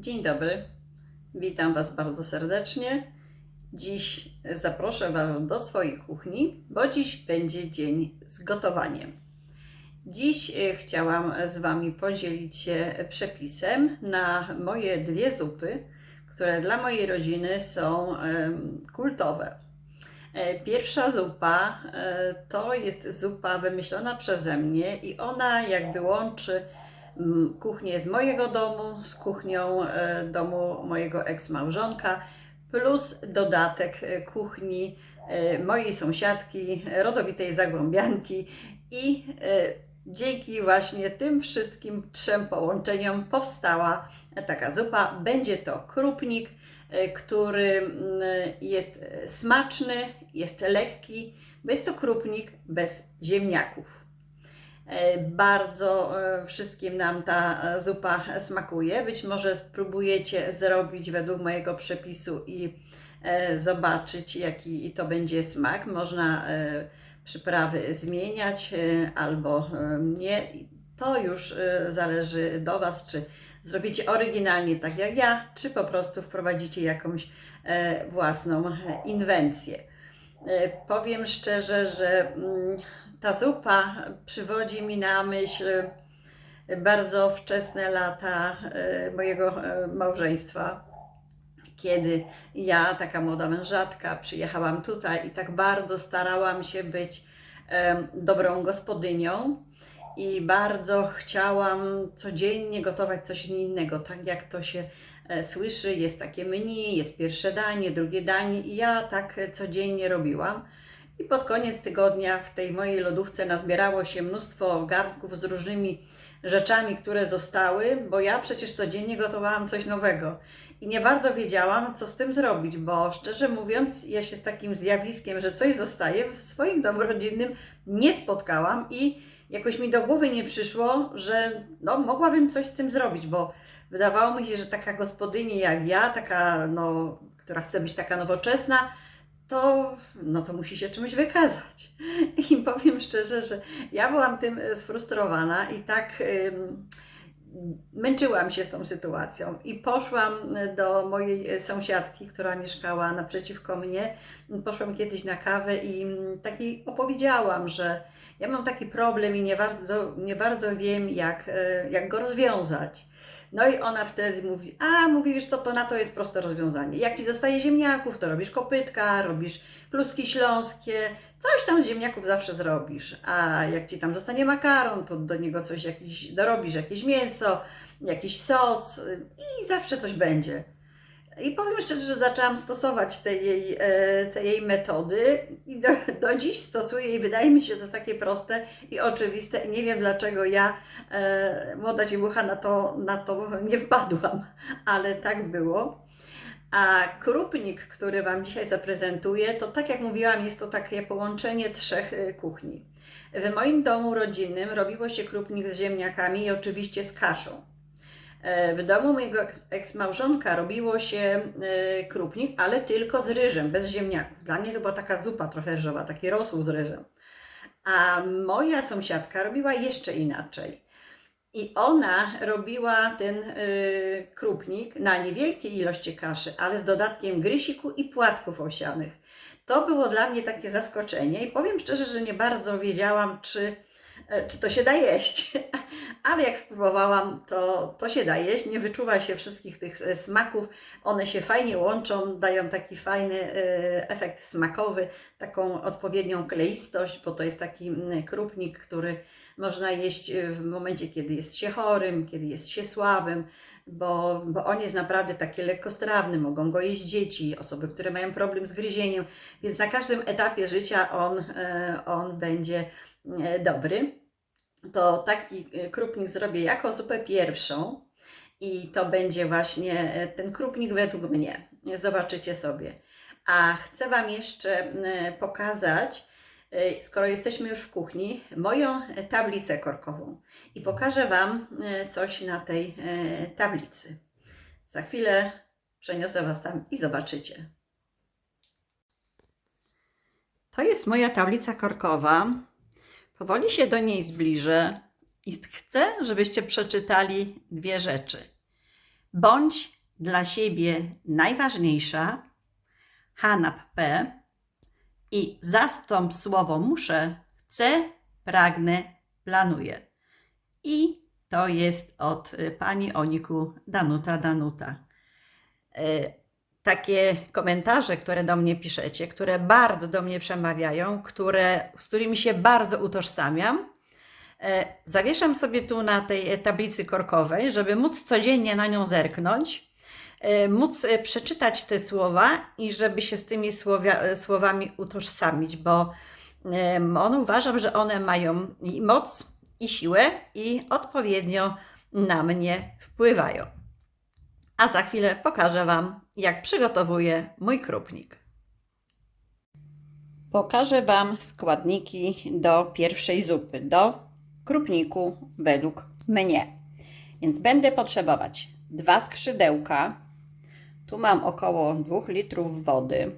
Dzień dobry, witam Was bardzo serdecznie. Dziś zaproszę Was do swojej kuchni, bo dziś będzie dzień z gotowaniem. Dziś e, chciałam z Wami podzielić się przepisem na moje dwie zupy, które dla mojej rodziny są kultowe. E, Pierwsza zupa e, to jest zupa wymyślona przeze mnie i ona jakby łączy kuchnię z mojego domu z kuchnią e, domu mojego eksmałżonka plus dodatek e, kuchni e, mojej sąsiadki, rodowitej zagłębianki i dzięki właśnie tym wszystkim trzem połączeniom powstała taka zupa. Będzie to krupnik, który jest smaczny, jest lekki, bo jest to krupnik bez ziemniaków. E, Bardzo e, wszystkim nam ta e, zupa smakuje. Być może spróbujecie zrobić według mojego przepisu i zobaczyć, jaki to będzie smak. Można przyprawy zmieniać albo nie. To już zależy do Was, czy zrobicie oryginalnie tak jak ja, czy po prostu wprowadzicie jakąś własną inwencję. Powiem szczerze, że mm, ta zupa przywodzi mi na myśl bardzo wczesne lata e, mojego e, małżeństwa, kiedy ja, taka młoda mężatka, przyjechałam tutaj i tak bardzo starałam się być dobrą gospodynią i bardzo chciałam codziennie gotować coś innego, tak jak to się e, słyszy, jest takie menu, jest pierwsze danie, drugie danie i ja tak codziennie robiłam. I pod koniec tygodnia w tej mojej lodówce nazbierało się mnóstwo garnków z różnymi rzeczami, które zostały, bo ja przecież codziennie gotowałam coś nowego. I nie bardzo wiedziałam, co z tym zrobić, bo szczerze mówiąc, ja się z takim zjawiskiem, że coś zostaje, w swoim domu rodzinnym nie spotkałam i jakoś mi do głowy nie przyszło, że no, mogłabym coś z tym zrobić, bo wydawało mi się, że taka gospodyni jak ja, taka, no, która chce być taka nowoczesna, to, no to musi się czymś wykazać. I powiem szczerze, że ja byłam tym e, sfrustrowana i tak męczyłam się z tą sytuacją. I poszłam do mojej e, sąsiadki, która mieszkała naprzeciwko mnie. Poszłam kiedyś na kawę i mm, taki opowiedziałam, że ja mam taki problem i nie bardzo, nie bardzo wiem, jak, e, jak go rozwiązać. No i ona wtedy mówi, a mówisz co, to na to jest proste rozwiązanie. Jak Ci zostaje ziemniaków, to robisz kopytka, robisz kluski śląskie, coś tam z ziemniaków zawsze zrobisz. A jak Ci tam zostanie makaron, to do niego coś jakiś, dorobisz jakieś mięso, jakiś sos y, i zawsze coś będzie. I powiem szczerze, że zaczęłam stosować te jej, e, te jej metody i do, do dziś stosuję i wydaje mi się to takie proste i oczywiste. Nie wiem dlaczego ja, e, młoda dziewucha, na to, na to nie wpadłam, ale tak było. A krupnik, który Wam dzisiaj zaprezentuję, to tak jak mówiłam, jest to takie połączenie trzech e, kuchni. W moim domu rodzinnym robiło się krupnik z ziemniakami i oczywiście z kaszą. E, W domu mojego eks- eksmałżonka robiło się e, krupnik, ale tylko z ryżem, bez ziemniaków. Dla mnie to była taka zupa trochę ryżowa, taki rosół z ryżem. A moja sąsiadka robiła jeszcze inaczej. I ona robiła ten y, krupnik na niewielkiej ilości kaszy, ale z dodatkiem grysiku i płatków owsianych. To było dla mnie takie zaskoczenie i powiem szczerze, że nie bardzo wiedziałam, czy, e, czy to się da jeść. Ale jak spróbowałam, to, to się da jeść. Nie wyczuwa się wszystkich tych e, smaków. One się fajnie łączą, dają taki fajny e, efekt smakowy, taką odpowiednią kleistość, bo to jest taki mm, krupnik, który można jeść e, w momencie, kiedy jest się chorym, kiedy jest się słabym, bo, bo on jest naprawdę taki lekkostrawny, mogą go jeść dzieci, osoby, które mają problem z gryzieniem, więc na każdym etapie życia on, e, on będzie e, dobry. To taki e, krupnik zrobię jako zupę pierwszą i to będzie właśnie e, ten krupnik według mnie. Zobaczycie sobie. A chcę Wam jeszcze e, pokazać, e, skoro jesteśmy już w kuchni, moją e, tablicę korkową i pokażę Wam e, coś na tej e, tablicy. Za chwilę przeniosę Was tam i zobaczycie. To jest moja tablica korkowa. Powoli się do niej zbliżę i chcę, żebyście przeczytali dwie rzeczy. Bądź dla siebie najważniejsza. Hanap P. I zastąp słowo muszę, chcę, pragnę, planuję. I to jest od y, pani Oniku Danuta Danuta. Takie komentarze, które do mnie piszecie, które bardzo do mnie przemawiają, które, z którymi się bardzo utożsamiam, e, zawieszam sobie tu na tej tablicy korkowej, żeby móc codziennie na nią zerknąć, e, móc e, przeczytać te słowa i żeby się z tymi słowia, e, słowami utożsamić, bo on uważam, że one mają i moc, i siłę, i odpowiednio na mnie wpływają. A za chwilę pokażę Wam, jak przygotowuję mój krupnik. Pokażę Wam składniki do pierwszej zupy, do krupniku według mnie. Więc będę potrzebować dwa skrzydełka. Tu mam około 2 litrów wody.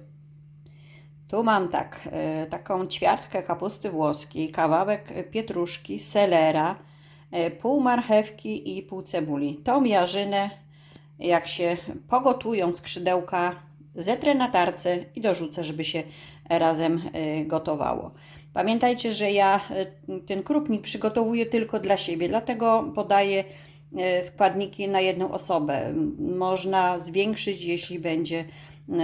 Tu mam tak, e, taką ćwiartkę kapusty włoskiej, kawałek pietruszki, selera, e, pół marchewki i pół cebuli. Tą jarzynę, jak się pogotują skrzydełka, zetrę na tarce i dorzucę, żeby się razem e, gotowało. Pamiętajcie, że ja e, ten krupnik przygotowuję tylko dla siebie, dlatego podaję e, składniki na jedną osobę. Można zwiększyć, jeśli będzie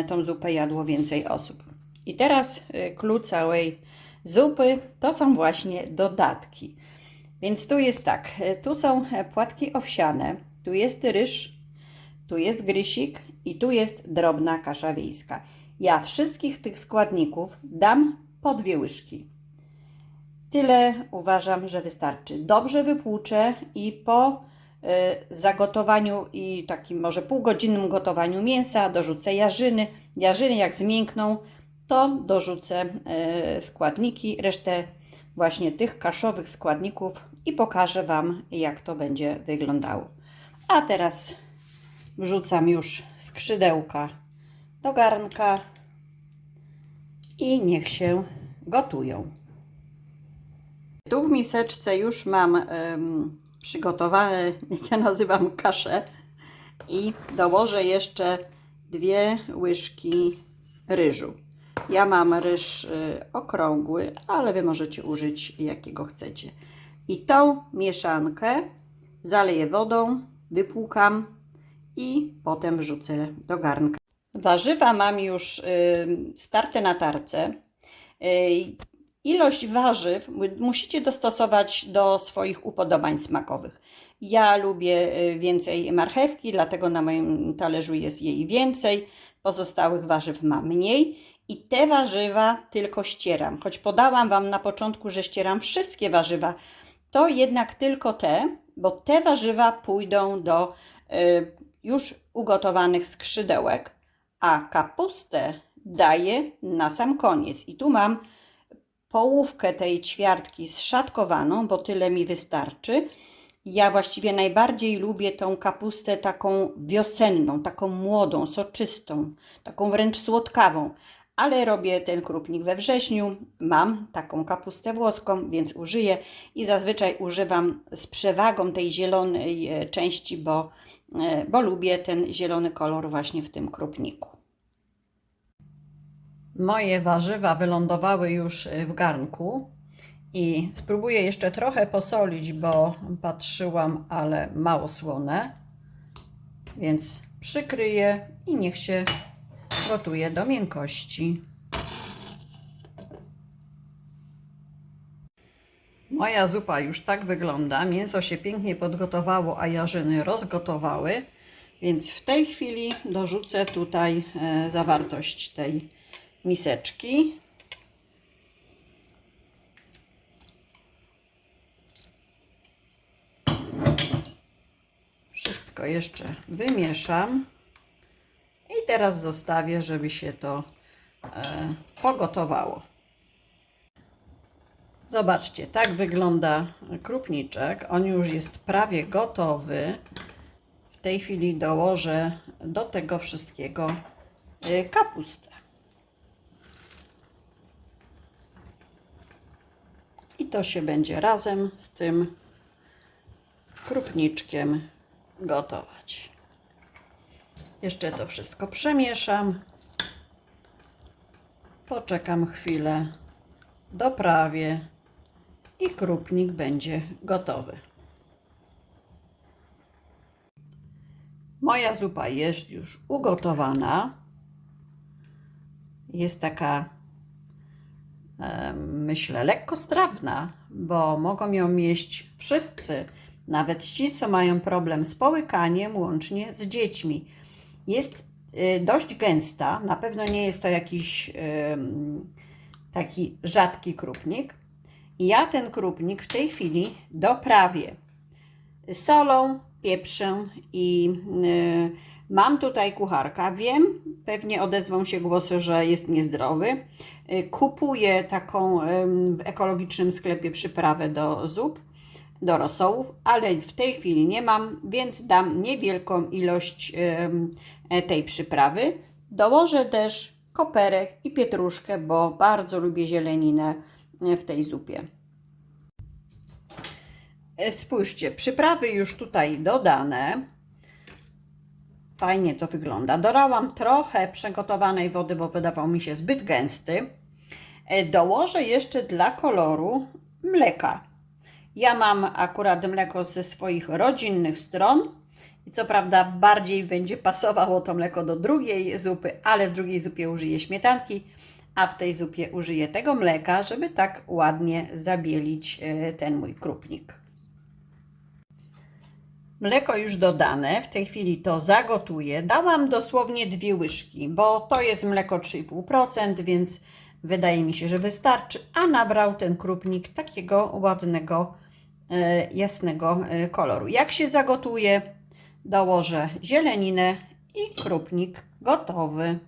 tą zupę jadło więcej osób. I teraz klucz całej zupy to są właśnie dodatki. Więc tu jest tak, tu są e, płatki owsiane, tu jest ryż, tu jest grysik i tu jest drobna kasza wiejska. Ja wszystkich tych składników dam po dwie łyżki. Tyle uważam, że wystarczy. Dobrze wypłuczę i po y, zagotowaniu i takim może półgodzinnym gotowaniu mięsa dorzucę jarzyny. Jarzyny jak zmiękną, to dorzucę y, składniki, resztę właśnie tych kaszowych składników i pokażę Wam, jak to będzie wyglądało. A teraz wrzucam już skrzydełka do garnka i niech się gotują. Tu w miseczce już mam przygotowane, ja nazywam, kaszę i dołożę jeszcze dwie łyżki ryżu. Ja mam ryż y, okrągły, ale Wy możecie użyć jakiego chcecie. I tą mieszankę zaleję wodą, wypłukam i potem wrzucę do garnka. Warzywa mam już y, starte na tarce. Y, Ilość warzyw musicie dostosować do swoich upodobań smakowych. Ja lubię y, więcej marchewki, dlatego na moim talerzu jest jej więcej. Pozostałych warzyw mam mniej. I te warzywa tylko ścieram. Choć podałam Wam na początku, że ścieram wszystkie warzywa, to jednak tylko te, bo te warzywa pójdą do już ugotowanych skrzydełek, a kapustę daję na sam koniec. I tu mam połówkę tej ćwiartki zszatkowaną, bo tyle mi wystarczy. Ja właściwie najbardziej lubię tą kapustę taką wiosenną, taką młodą, soczystą, taką wręcz słodkawą. Ale robię ten krupnik we wrześniu. Mam taką kapustę włoską, więc użyję i zazwyczaj używam z przewagą tej zielonej e, części, bo, bo lubię ten zielony kolor właśnie w tym krupniku. Moje warzywa wylądowały już w garnku i spróbuję jeszcze trochę posolić, bo patrzyłam, ale mało słone. Więc przykryję i niech się gotuje do miękkości. Moja zupa już tak wygląda. Mięso się pięknie podgotowało, a jarzyny rozgotowały. Więc w tej chwili dorzucę tutaj e, zawartość tej miseczki. Wszystko jeszcze wymieszam. I teraz zostawię, żeby się to e, pogotowało. Zobaczcie, tak wygląda krupniczek. On już jest prawie gotowy. W tej chwili dołożę do tego wszystkiego e, kapustę. I to się będzie razem z tym krupniczkiem gotować. Jeszcze to wszystko przemieszam. Poczekam chwilę, doprawię i krupnik będzie gotowy. Moja zupa jest już ugotowana. Jest taka, myślę, lekko strawna, bo mogą ją jeść wszyscy, nawet ci, co mają problem z połykaniem, łącznie z dziećmi. Jest y, dość gęsta, na pewno nie jest to jakiś taki rzadki krupnik. Ja ten krupnik w tej chwili doprawię solą, pieprzem i y, mam tutaj kucharka. Wiem, pewnie odezwą się głosy, że jest niezdrowy. Y, kupuję taką w ekologicznym sklepie przyprawę do zup, do rosołów, ale w tej chwili nie mam, więc dam niewielką ilość e, tej przyprawy. Dołożę też koperek i pietruszkę, bo bardzo lubię zieleninę w tej zupie. E, Spójrzcie, przyprawy już tutaj dodane. Fajnie to wygląda. Dorałam trochę przygotowanej wody, bo wydawał mi się zbyt gęsty. E, Dołożę jeszcze dla koloru mleka. Ja mam akurat mleko ze swoich rodzinnych stron. I co prawda bardziej będzie pasowało to mleko do drugiej zupy, ale w drugiej zupie użyję śmietanki, a w tej zupie użyję tego mleka, żeby tak ładnie zabielić e, ten mój krupnik. Mleko już dodane, w tej chwili to zagotuję. Dałam dosłownie dwie łyżki, bo to jest mleko 3,5%, więc wydaje mi się, że wystarczy. A nabrał ten krupnik takiego ładnego, e, jasnego e, koloru. Jak się zagotuje, dołożę zieleninę i krupnik gotowy.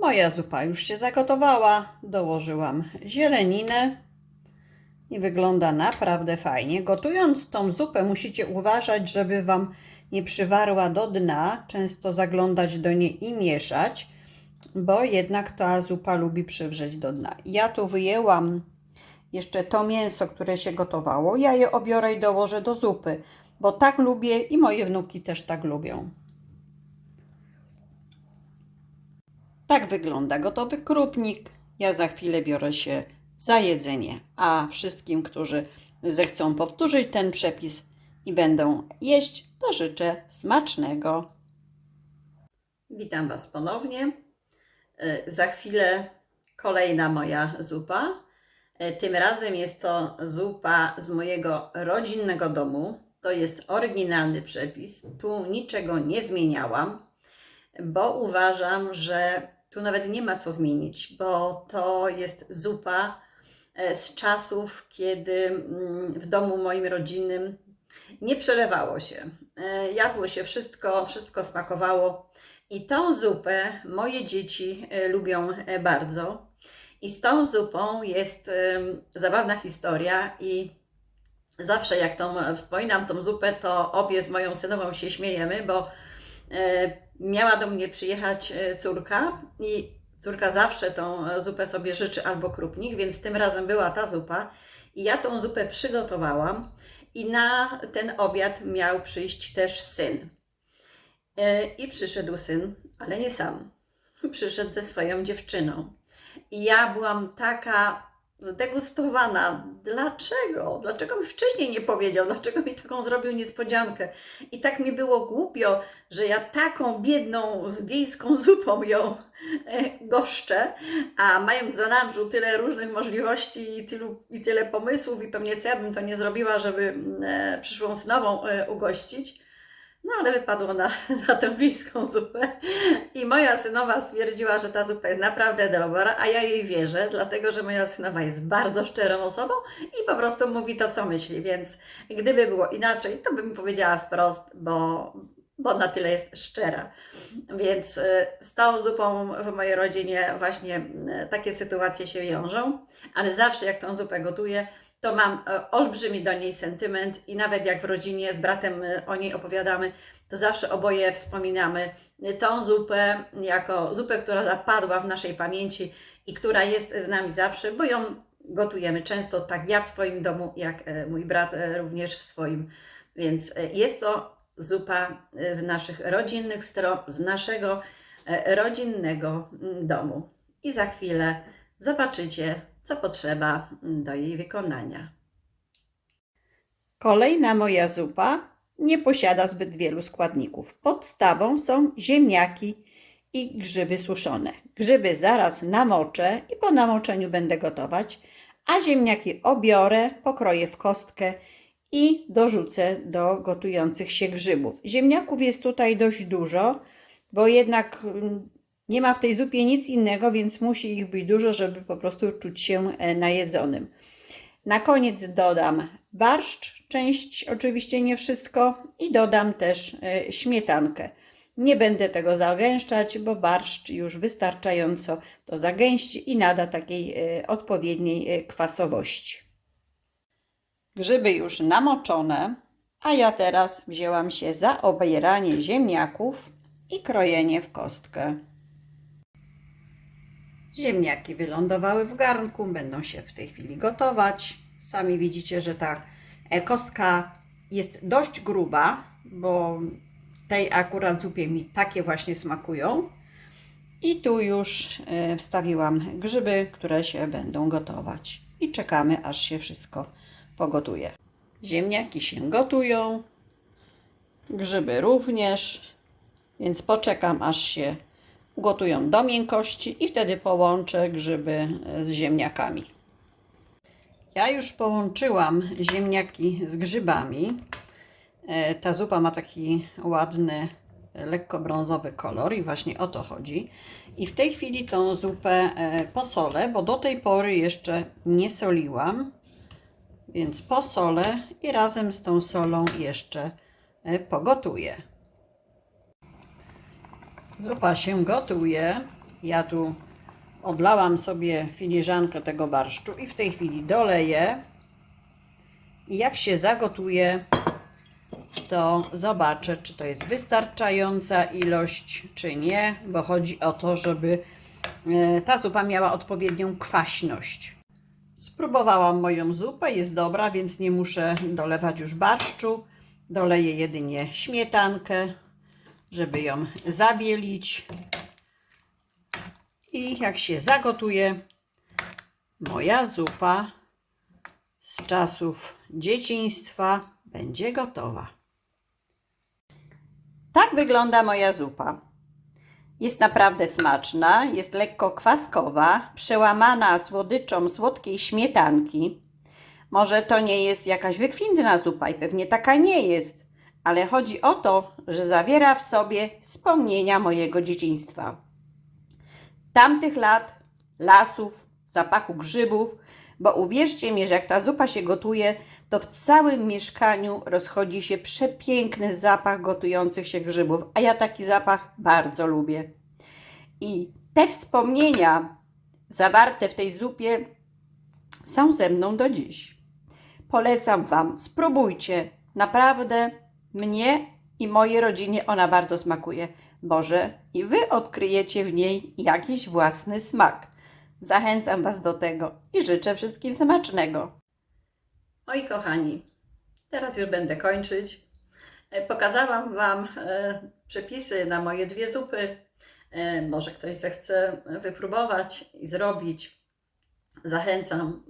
Moja zupa już się zagotowała. Dołożyłam zieleninę i wygląda naprawdę fajnie. Gotując tą zupę musicie uważać, żeby Wam nie przywarła do dna, często zaglądać do niej i mieszać, bo jednak ta zupa lubi przywrzeć do dna. Ja tu wyjęłam jeszcze to mięso, które się gotowało. Ja je obiorę i dołożę do zupy, bo tak lubię i moje wnuki też tak lubią. Tak wygląda gotowy krupnik. Ja za chwilę biorę się za jedzenie, a wszystkim, którzy zechcą powtórzyć ten przepis i będą jeść, to życzę smacznego. Witam Was ponownie. E, Za chwilę kolejna moja zupa. E, Tym razem jest to zupa z mojego rodzinnego domu. To jest oryginalny przepis. Tu niczego nie zmieniałam, bo uważam, że tu nawet nie ma co zmienić, bo to jest zupa e, z czasów, kiedy mm, w domu moim rodzinnym nie przelewało się. E, Jadło się wszystko, wszystko smakowało. I tą zupę moje dzieci e, lubią bardzo. I z tą zupą jest zabawna historia i zawsze jak tą, wspominam tą zupę, to obie z moją synową się śmiejemy, bo miała do mnie przyjechać e, córka i córka zawsze tą e, zupę sobie życzy albo krupnik, więc tym razem była ta zupa i ja tą zupę przygotowałam i na ten obiad miał przyjść też syn. E, I przyszedł syn, ale nie sam. Przyszedł ze swoją dziewczyną. I ja byłam taka zdegustowana. Dlaczego? Dlaczego mi wcześniej nie powiedział? Dlaczego mi taką zrobił niespodziankę? I tak mi było głupio, że ja taką biedną, z wiejską zupą ją e, goszczę, a mając w zanadrzu tyle różnych możliwości i, tylu, i tyle pomysłów i pewnie co ja bym to nie zrobiła, żeby mm, e, przyszłą synową e, ugościć. No ale wypadło na, na tę wiejską zupę i moja synowa stwierdziła, że ta zupa jest naprawdę dobra, a ja jej wierzę, dlatego że moja synowa jest bardzo szczerą osobą i po prostu mówi to, co myśli, więc gdyby było inaczej, to bym powiedziała wprost, bo, bo na tyle jest szczera. Więc y, z tą zupą w mojej rodzinie właśnie y, takie sytuacje się wiążą, ale zawsze jak tą zupę gotuję, to mam e, olbrzymi do niej sentyment i nawet jak w rodzinie z bratem e, o niej opowiadamy, to zawsze oboje wspominamy tą zupę jako zupę, która zapadła w naszej pamięci i która jest z nami zawsze, bo ją gotujemy często tak ja w swoim domu, jak e, mój brat również w swoim. Więc jest to zupa z naszych rodzinnych stron, z naszego rodzinnego domu. I za chwilę zobaczycie, co potrzeba do jej wykonania. Kolejna moja zupa nie posiada zbyt wielu składników. Podstawą są ziemniaki i grzyby suszone. Grzyby zaraz namoczę i po namoczeniu będę gotować, a ziemniaki obiorę, pokroję w kostkę i dorzucę do gotujących się grzybów. Ziemniaków jest tutaj dość dużo, bo jednak mm, nie ma w tej zupie nic innego, więc musi ich być dużo, żeby po prostu czuć się e, najedzonym. Na koniec dodam barszcz, część oczywiście nie wszystko i dodam też e, śmietankę. Nie będę tego zagęszczać, bo barszcz już wystarczająco to zagęści i nada takiej e, odpowiedniej kwasowości. Grzyby już namoczone, a ja teraz wzięłam się za obieranie ziemniaków i krojenie w kostkę. Ziemniaki wylądowały w garnku, będą się w tej chwili gotować. Sami widzicie, że ta kostka jest dość gruba, bo tej akurat zupie mi takie właśnie smakują. I tu już e, wstawiłam grzyby, które się będą gotować. I czekamy, aż się wszystko pogotuje. Ziemniaki się gotują, grzyby również, więc poczekam, aż się ugotują do miękkości i wtedy połączę grzyby z ziemniakami. Ja już połączyłam ziemniaki z grzybami. E, Ta zupa ma taki ładny, lekko brązowy kolor i właśnie o to chodzi. I w tej chwili tą zupę e, posolę, bo do tej pory jeszcze nie soliłam. Więc posolę i razem z tą solą jeszcze e, pogotuję. Zupa się gotuje. Ja tu odlałam sobie filiżankę tego barszczu i w tej chwili doleję. I jak się zagotuje, to zobaczę, czy to jest wystarczająca ilość, czy nie, bo chodzi o to, żeby e, ta zupa miała odpowiednią kwaśność. Spróbowałam moją zupę, jest dobra, więc nie muszę dolewać już barszczu. Doleję jedynie śmietankę, żeby ją zabielić. I jak się zagotuje, moja zupa z czasów dzieciństwa będzie gotowa. Tak wygląda moja zupa. Jest naprawdę smaczna, jest lekko kwaskowa, przełamana słodyczą słodkiej śmietanki. Może to nie jest jakaś wykwintna zupa i pewnie taka nie jest, ale chodzi o to, że zawiera w sobie wspomnienia mojego dzieciństwa. Tamtych lat, lasów, zapachu grzybów, bo uwierzcie mi, że jak ta zupa się gotuje, to w całym mieszkaniu rozchodzi się przepiękny zapach gotujących się grzybów, a ja taki zapach bardzo lubię. I te wspomnienia zawarte w tej zupie są ze mną do dziś. Polecam Wam, spróbujcie. Naprawdę mnie i mojej rodzinie ona bardzo smakuje. Może i Wy odkryjecie w niej jakiś własny smak. Zachęcam Was do tego i życzę wszystkim smacznego. Oj, kochani, teraz już będę kończyć. E, Pokazałam Wam e, przepisy na moje dwie zupy. E, Może ktoś zechce wypróbować i zrobić. Zachęcam.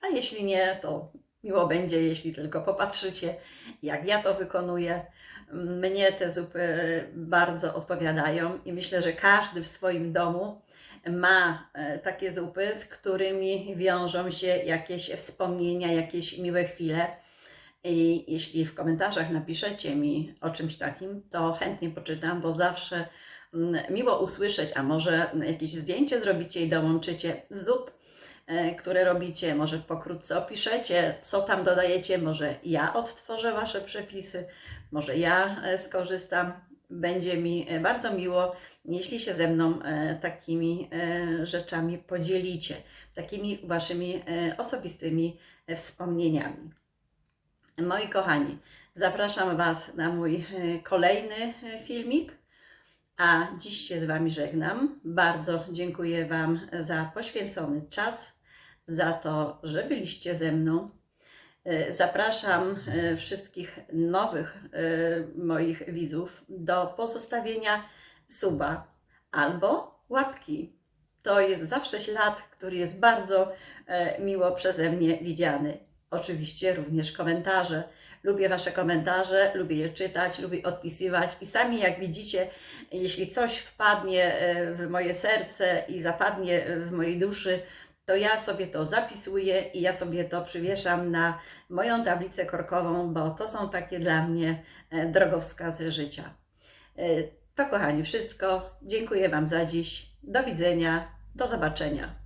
A jeśli nie, to miło będzie, jeśli tylko popatrzycie, jak ja to wykonuję. Mnie te zupy bardzo odpowiadają i myślę, że każdy w swoim domu ma e, takie zupy, z którymi wiążą się jakieś wspomnienia, jakieś miłe chwile. I jeśli w komentarzach napiszecie mi o czymś takim, to chętnie poczytam, bo zawsze mm, miło usłyszeć, a może jakieś zdjęcie zrobicie i dołączycie zup, które robicie, może pokrótce opiszecie, co tam dodajecie, może ja odtworzę Wasze przepisy, może ja e, skorzystam. Będzie mi e, bardzo miło, jeśli się ze mną e, takimi e, rzeczami podzielicie, takimi Waszymi e, osobistymi e, wspomnieniami. Moi kochani, zapraszam Was na mój e, kolejny e, filmik, a dziś się z Wami żegnam. Bardzo dziękuję Wam za poświęcony czas, za to, że byliście ze mną. E, Zapraszam e, wszystkich nowych e, moich widzów do pozostawienia suba albo łapki. To jest zawsze ślad, który jest bardzo miło przeze mnie widziany. Oczywiście również komentarze. Lubię Wasze komentarze, lubię je czytać, lubię odpisywać i sami jak widzicie, jeśli coś wpadnie w moje serce i zapadnie w mojej duszy, to ja sobie to zapisuję i ja sobie to przywieszam na moją tablicę korkową, bo to są takie dla mnie e, drogowskazy życia. E, To kochani wszystko. Dziękuję Wam za dziś. Do widzenia. Do zobaczenia.